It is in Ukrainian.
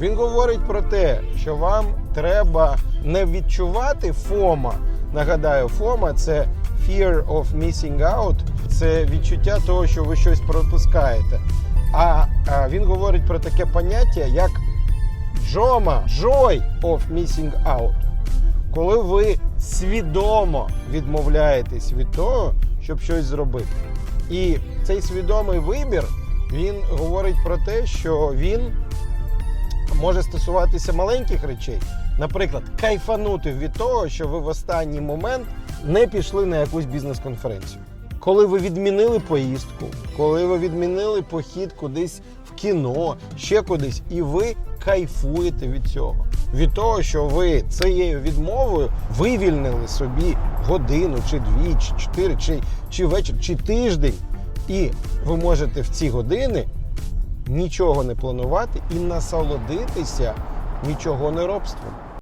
Він говорить про те, що вам треба не відчувати ФОМа. Нагадаю, ФОМа це Fear of Missing Out, це відчуття того, що ви щось пропускаєте. А, він говорить про таке поняття, як джома, joy of missing out. Коли ви свідомо відмовляєтесь від того, щоб щось зробити. І цей свідомий вибір він говорить про те, що він може стосуватися маленьких речей. Наприклад, кайфанути від того, що ви в останній момент не пішли на якусь бізнес-конференцію. Коли ви відмінили поїздку, коли ви відмінили похід кудись в кіно, ще кудись, і ви кайфуєте від цього. Від того, що ви цією відмовою вивільнили собі годину, чи дві, чи чотири, чи, чи вечір, чи тиждень. І ви можете в ці години нічого не планувати і насолодитися нічого не робством.